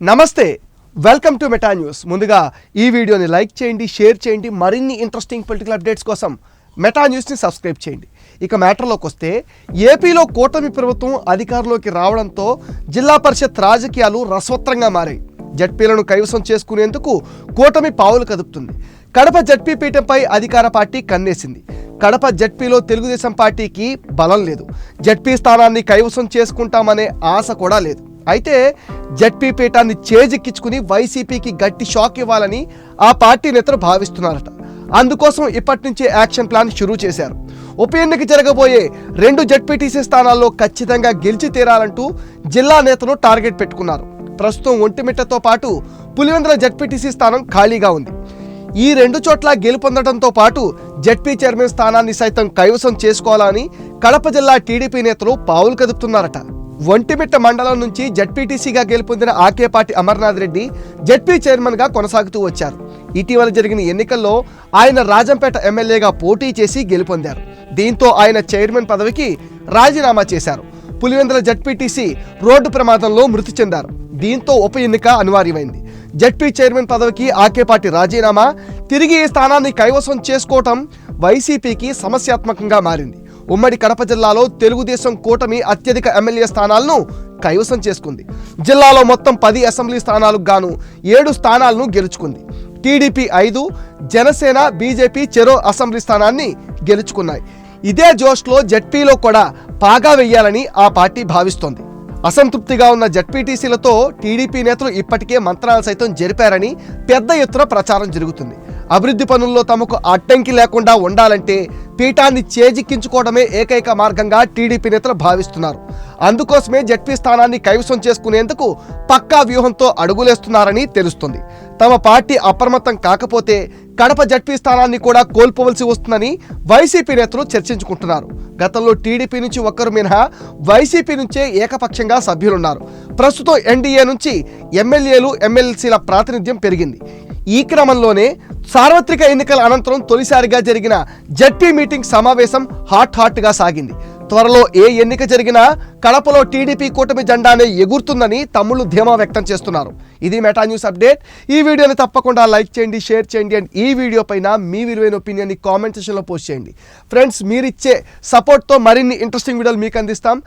నమస్తే welcome to meta news. ముందుగా ఈ వీడియోని లైక్ చేయండి షేర్ చేయండి మరిన్ని ఇంట్రెస్టింగ్ పొలిటికల్ అప్డేట్స్ కోసం మెటా న్యూస్ని సబ్స్క్రైబ్ చేయండి. ఇక మ్యాటర్లోకి వస్తే ఏపీలో కూటమి ప్రభుత్వం అధికారంలోకి రావడంతో జిల్లా పరిషత్ రాజకీయాలు రసవత్రంగా మారాయి. జడ్పీలను కైవసం చేసుకునేందుకు కూటమి పావులు కదుపుతుంది. కడప జడ్పీ పీఠంపై అధికార పార్టీ కన్నేసింది. కడప జడ్పీలో తెలుగుదేశం పార్టీకి బలం లేదు. జడ్పీ స్థానాన్ని కైవసం చేసుకుంటామనే ఆశ కూడా లేదు. అయితే జడ్పీ పీఠాన్ని చేజిక్కించుకుని వైసీపీకి గట్టి షాక్ ఇవ్వాలని ఆ పార్టీ నేతలు భావిస్తున్నారట. అందుకోసం ఇప్పటి నుంచే యాక్షన్ ప్లాన్ షురూ చేశారు. ఉప ఎన్నిక జరగబోయే రెండు జడ్పీటీసీ స్థానాల్లో ఖచ్చితంగా గెలిచి తీరాలంటూ జిల్లా నేతలు టార్గెట్ పెట్టుకున్నారు. ప్రస్తుతం ఒంటిమిట్టతో పాటు పులివెందుల జడ్పీటీసీ స్థానం ఖాళీగా ఉంది. ఈ రెండు చోట్ల గెలుపొందడంతో పాటు జడ్పీ చైర్మన్ స్థానాన్ని సైతం కైవసం చేసుకోవాలని కడప జిల్లా టీడీపీ నేతలు పావులు కదుపుతున్నారట. ఒంటిమిట్ట మండలం నుంచి జడ్పీటీసీగా గెలుపొందిన ఆకేపాటి అమర్నాథ్ రెడ్డి జడ్పీ చైర్మన్గా కొనసాగుతూ వచ్చారు. ఇటీవల జరిగిన ఎన్నికల్లో ఆయన రాజంపేట ఎమ్మెల్యేగా పోటీ చేసి గెలుపొందారు. దీంతో ఆయన చైర్మన్ పదవికి రాజీనామా చేశారు. పులివెందుల జడ్పీటీసీ రోడ్డు ప్రమాదంలో మృతి చెందారు. దీంతో ఉప ఎన్నిక అనివార్యమైంది. జడ్పీ చైర్మన్ పదవికి ఆకేపాటి రాజీనామా తిరిగి ఈ స్థానాన్ని కైవసం చేసుకోవటం వైసీపీకి సమస్యాత్మకంగా మారింది. ఉమ్మడి కడప జిల్లాలో తెలుగుదేశం కూటమి అత్యధిక ఎమ్మెల్యే స్థానాలను కైవసం చేసుకుంది. జిల్లాలో మొత్తం పది అసెంబ్లీ స్థానాలకు గాను ఏడు స్థానాలను గెలుచుకుంది. టీడీపీ ఐదు జనసేన బీజేపీ చెరో అసెంబ్లీ స్థానాన్ని గెలుచుకున్నాయి. ఇదే జోష్లో జడ్పీలో కూడా పాగా వెయ్యాలని ఆ పార్టీ భావిస్తోంది. అసంతృప్తిగా ఉన్న జడ్పీటీసీలతో టీడీపీ నేతలు ఇప్పటికే మంత్రాలు సైతం జరిపారని పెద్ద ఎత్తున ప్రచారం జరుగుతుంది. అభివృద్ధి పనుల్లో తమకు అడ్డంకి లేకుండా ఉండాలంటే పీఠాన్ని చేజిక్కించుకోవడమే ఏకైక మార్గంగా టీడీపీ నేతలు భావిస్తున్నారు. అందుకోసమే జడ్పీ స్థానాన్ని కైవసం చేసుకునేందుకు పక్కా వ్యూహంతో అడుగులేస్తున్నారని తెలుస్తుంది. తమ పార్టీ అప్రమత్తం కాకపోతే కడప జడ్పీ స్థానాన్ని కూడా కోల్పోవలసి వస్తుందని వైసీపీ నేతలు చర్చించుకుంటున్నారు. గతంలో టీడీపీ నుంచి ఒక్కరు మినహా వైసీపీ నుంచే ఏకపక్షంగా సభ్యులున్నారు. ప్రస్తుతం ఎన్డీఏ నుంచి ఎమ్మెల్యేలు ఎమ్మెల్సీల ప్రాతినిధ్యం పెరిగింది. ఈ క్రమంలోనే సార్వత్రిక ఎన్నికల అనంతరం తొలిసారిగా జరిగిన జడ్పీ మీటింగ్ సమావేశం హాట్ హాట్గా సాగింది. త్వరలో ఏ ఎన్నిక జరిగినా కడపలో టీడీపీ కూటమి జెండానే ఎగురుతుందని తమ్ముళ్ళు ధీమా వ్యక్తం చేస్తున్నారు. ఇది మెటా న్యూస్ అప్డేట్. ఈ వీడియోని తప్పకుండా లైక్ చేయండి షేర్ చేయండి అండ్ ఈ వీడియో పైన మీ విలువైన ఒపీనియన్ని కామెంట్ సెక్షన్లో పోస్ట్ చేయండి. ఫ్రెండ్స్ మీరిచ్చే సపోర్ట్తో మరిన్ని ఇంట్రెస్టింగ్ వీడియోలు మీకు అందిస్తాం.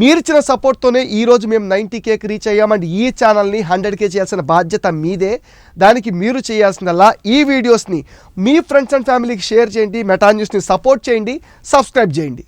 మీరిచ్చిన సపోర్ట్తోనే ఈరోజు మేము నైంటీ కేకి రీచ్ అయ్యాం అండ్ ఈ ఛానల్ని హండ్రెడ్ కే చేయాల్సిన బాధ్యత మీదే. దానికి మీరు చేయాల్సిందల్లా ఈ వీడియోస్ని మీ ఫ్రెండ్స్ అండ్ ఫ్యామిలీకి షేర్ చేయండి మెటా న్యూస్ని సపోర్ట్ చేయండి సబ్స్క్రైబ్ చేయండి.